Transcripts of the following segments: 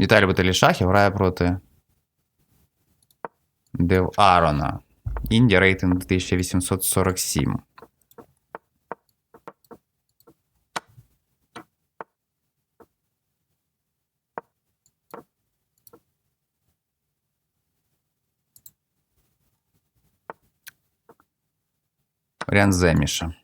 Віталій Баталішахів грає проти Дев Арона. Індія рейтинг 2847. Варіант Земіша.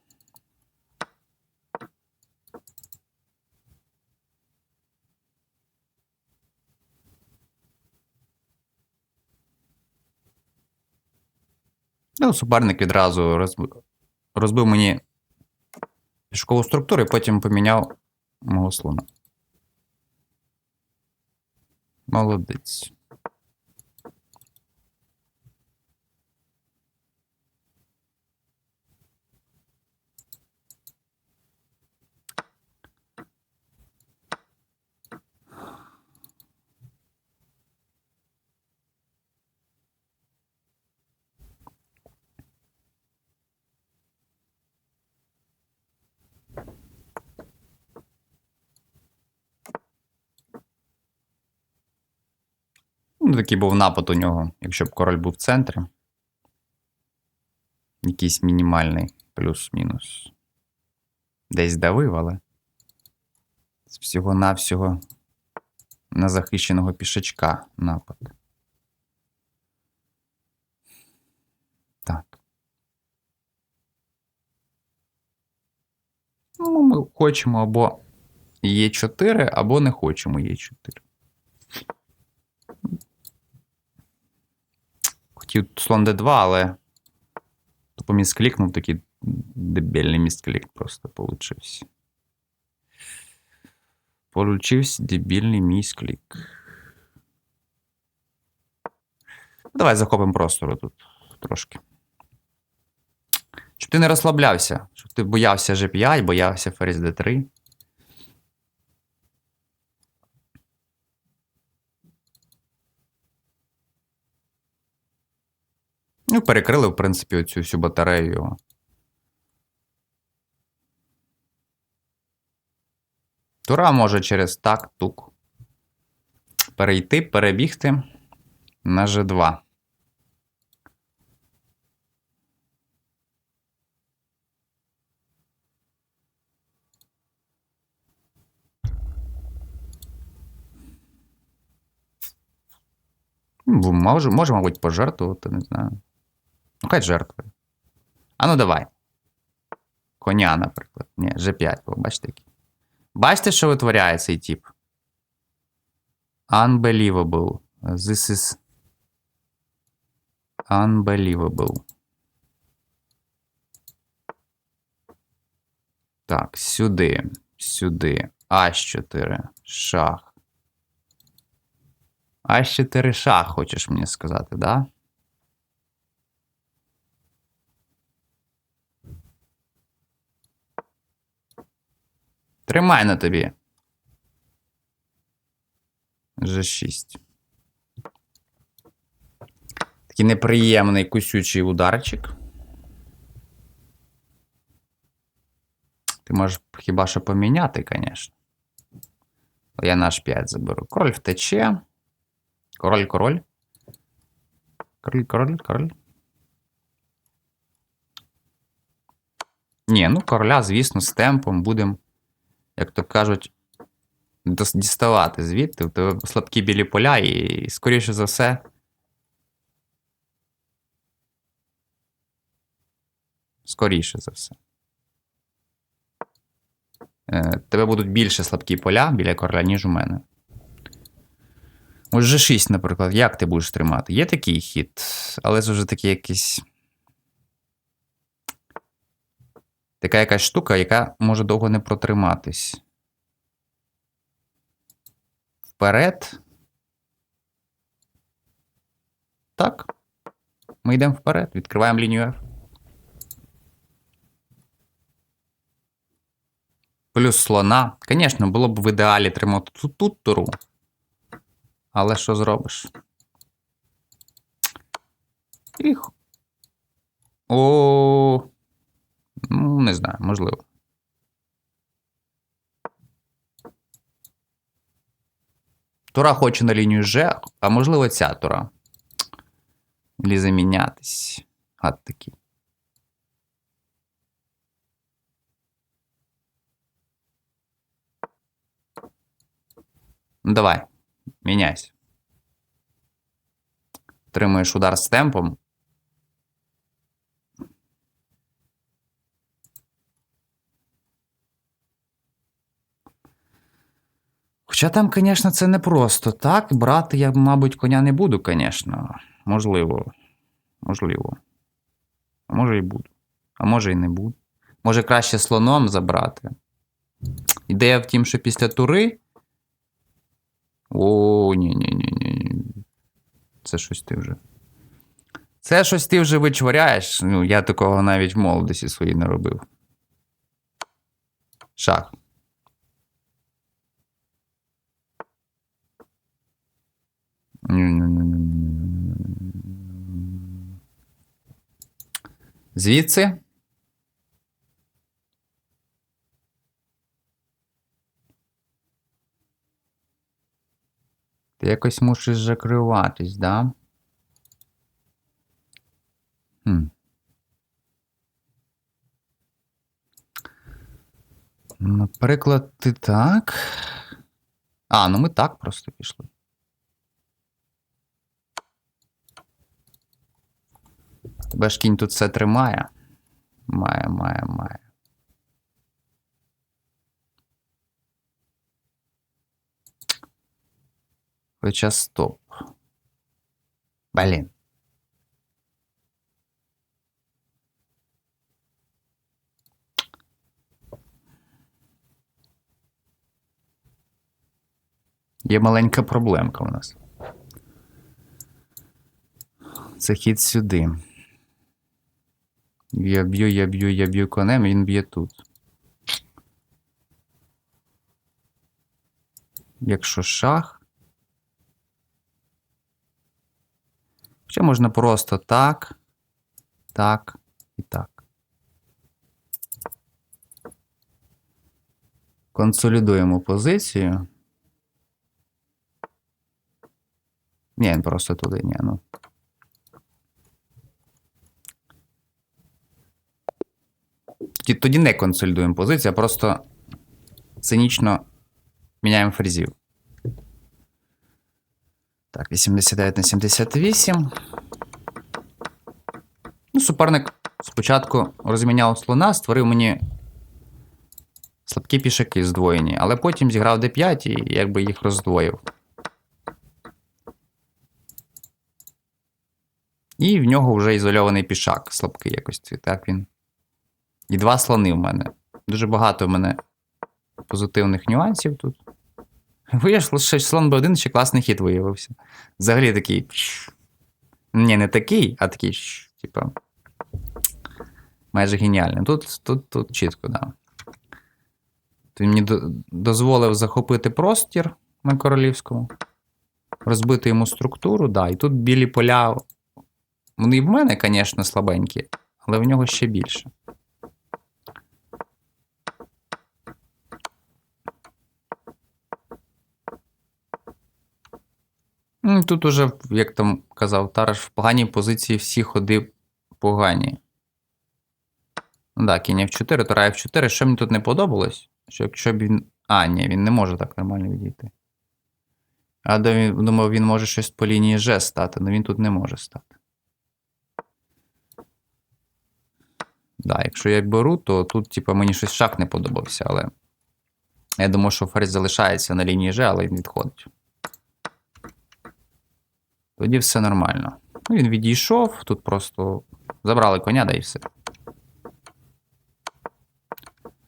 Ну, суперник відразу розбив, мені пішкову структуру і потім поміняв мого слона. Молодець. Ну, такий був напад у нього, якщо б король був в центрі. Якийсь мінімальний плюс-мінус. Десь давив, але. Всього-навсього на захищеного пішачка напад. Так. Ну, ми хочемо або Е4, або не хочемо Е4. Хотів слон d2, але тупо місклікнув такий дебільний місклік просто получився. Получився дебільний місклік. Давай захопимо простору тут трошки. Ти не розслаблявся, щоб ти боявся G5, боявся ферзь d3. Ну, перекрили, в принципі, оцю всю батарею. Тура може через так, тук. Перейти, перебігти на G2. Може, може, мабуть, пожертвувати, не знаю. Ну, хай жертвує. А ну давай. Коня, наприклад. Ні, G5, о, бачите який. Бачите, що витворяє цей тип? Unbelievable. This is unbelievable. Так, сюди, сюди. А4, шах. А4 шах, хочеш мені сказати, да? Тримай на тобі. G6. Такий неприємний кусючий ударчик. Ти можеш хіба що поміняти, звісно. Я на H5 заберу. Король втече. Король, король. Король, король, король. Ні, ну короля, звісно, з темпом будемо, як то кажуть, діставати звідти. В тебе слабкі білі поля, і, скоріше за все. Скоріше за все. Е, Тебе будуть більше слабкі поля біля короля, ніж у мене. Ось G6, наприклад, як ти будеш тримати? Є такий хід, але це вже такий якийсь. Така якась штука, яка може довго не протриматись. Вперед. Так. Ми йдемо вперед, відкриваємо лінію F. Плюс слона. Звісно, було б в ідеалі тримати тут, тут туру. Але що зробиш? Їх. О. Ну, не знаю, можливо. Тура хоче на лінію Ж, а можливо ця тура. Ілі замінятись. Гад такий. Ну, давай, міняйся. Отримуєш удар з темпом. Хоча там, звісно, це не просто так. Брати я, мабуть, коня не буду, звісно. Можливо. Можливо. А може і буду. А може і не буду. Може краще слоном забрати. Ідея в тім, що після тури. О, ні, ні, ні, ні. Це щось ти вже. Це щось ти вже вичворяєш. Ну, я такого навіть в молодості своїй не робив. Шах. Звідси. Якось мусиш закриватись, да? Хм. Наприклад, ти так. А, ну ми так просто пішли. Тебе ж кінь тут все тримає. Має, має, має. Хоча стоп. Блін. Є маленька проблемка у нас. Це хід сюди. Я б'ю, я б'ю, я б'ю конем, він б'є тут. Якщо шах. Хоча можна просто так, так і так. Консолідуємо позицію. Ні, просто туди, ні, ну. Тоді не консолідуємо позицію, а просто цинічно міняємо фрезів. Так, 89 на 78. Ну, суперник спочатку розміняв слона, створив мені слабкі пішаки здвоєні, але потім зіграв d5 і якби їх роздвоїв. І в нього вже ізольований пішак слабкий якось. Так він. І два слони в мене. Дуже багато в мене позитивних нюансів тут. Вийшло, що слон Б1 ще класний хід виявився. Взагалі такий. Ні, не такий, а такий, типа. Майже геніальний. Тут тут, тут чітко, да. Він мені дозволив захопити простір на королівському, розбити йому структуру, да. І тут білі поля. Вони в мене, звісно, слабенькі, але в нього ще більше. Тут уже, як там казав Тараш, в поганій позиції всі ходи погані. Ну так, кінь F4, Тура F4. Що мені тут не подобалось? Що якщо б він. А, ні, він не може так нормально відійти. А думав, він може щось по лінії G стати, але він тут не може стати. Да, якщо я беру, то тут, типу, мені щось шах не подобався, але. Я думаю, що ферзь залишається на лінії G, але він відходить. Тоді все нормально. Ну, Він відійшов, тут просто забрали коня, да і все.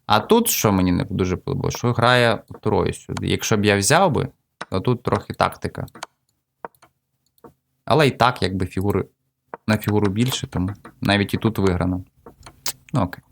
А тут, що мені не дуже подобалося, що грає трою сюди. Якщо б я взяв би, то тут трохи тактика. Але і так, якби фігури на фігуру більше, тому навіть і тут виграно. Ну окей.